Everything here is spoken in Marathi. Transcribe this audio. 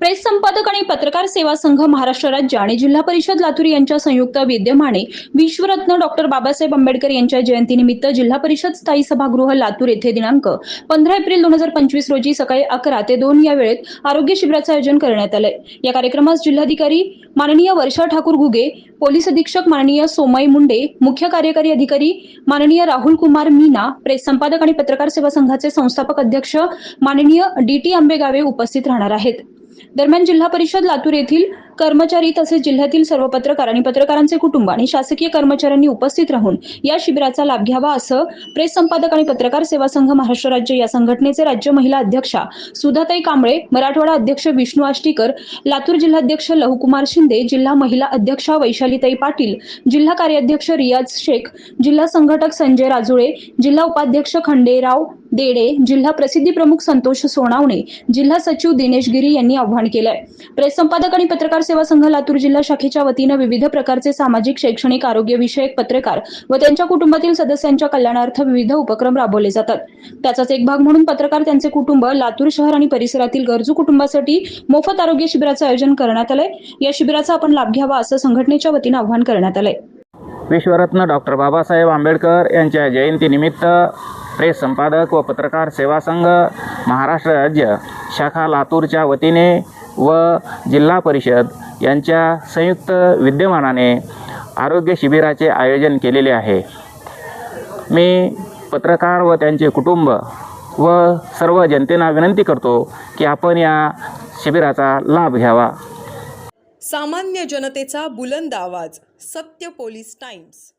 प्रेस संपादक आणि पत्रकार सेवा संघ महाराष्ट्र राज्य आणि जिल्हा परिषद लातूर यांच्या संयुक्त विद्यमाने विश्वरत्न डॉक्टर बाबासाहेब आंबेडकर यांच्या जयंतीनिमित्त जिल्हा परिषद स्थायी सभागृह लातूर येथे दिनांक पंधरा एप्रिल दोन हजार पंचवीस रोजी सकाळी अकरा ते दोन या वेळेत आरोग्य शिबिराचं आयोजन करण्यात आलंय. या कार्यक्रमास जिल्हाधिकारी माननीय वर्षा ठाकूर घुगे पोलीस अधीक्षक माननीय सोमई मुंडे मुख्य कार्यकारी अधिकारी माननीय राहुल कुमार मीना प्रेस संपादक आणि पत्रकार सेवा संघाचे संस्थापक अध्यक्ष माननीय डी टी आंबेगावे उपस्थित राहणार आहेत. दरम्यान जिल्हा परिषद लातूर येथील कर्मचारी तसेच जिल्ह्यातील सर्व पत्रकार आणि पत्रकारांचे कुटुंब आणि शासकीय कर्मचाऱ्यांनी उपस्थित राहून या शिबिराचा लाभ घ्यावा असं प्रेस संपादक आणि पत्रकार सेवा संघ महाराष्ट्र राज्य या संघटनेचे राज्य महिला अध्यक्षा सुधाताई कांबळे मराठवाडा अध्यक्ष विष्णू आष्टीकर लातूर जिल्हाध्यक्ष लहुकुमार शिंदे जिल्हा महिला अध्यक्षा वैशालीताई पाटील जिल्हा कार्याध्यक्ष रियाज शेख जिल्हा संघटक संजय राजुळे जिल्हा उपाध्यक्ष खंडेराव देडे जिल्हा प्रसिद्धी प्रमुख संतोष सोनावणे जिल्हा सचिव दिनेश गिरी यांनी आव्हान केलंय. प्रेस संपादक आणि पत्रकार सेवा संघ लातूर जिल्हा शाखेच्या वतीनं विविध प्रकारचे सामाजिक शैक्षणिक आरोग्य विषयक पत्रकार व त्यांच्या कुटुंबातील सदस्यांच्या कल्याणार्थ विविध उपक्रम राबवले जातात. त्याचाच एक भाग म्हणून पत्रकार त्यांचे कुटुंब लातूर शहर आणि परिसरातील गरजू कुटुंबासाठी मोफत आरोग्य शिबिराचं आयोजन करण्यात आलंय. या शिबिराचा आपण लाभ घ्यावा असं संघटनेच्या वतीनं आवाहन करण्यात आलंय. विश्वरत्न डॉक्टर बाबासाहेब आंबेडकर यांच्या जयंतीनिमित्त प्रेस संपादक व पत्रकार सेवा संघ महाराष्ट्र राज्य शाखा लातूरच्या वतीने व जिल्हा परिषद यांच्या संयुक्त विद्यमानाने आरोग्य शिबिराचे आयोजन केलेले आहे. मी पत्रकार व त्यांचे कुटुंब व सर्व जनतेला विनंती करतो की आपण या शिबिराचा लाभ घ्यावा. सामान्य जनतेचा बुलंद आवाज सत्य पोलीस टाइम्स.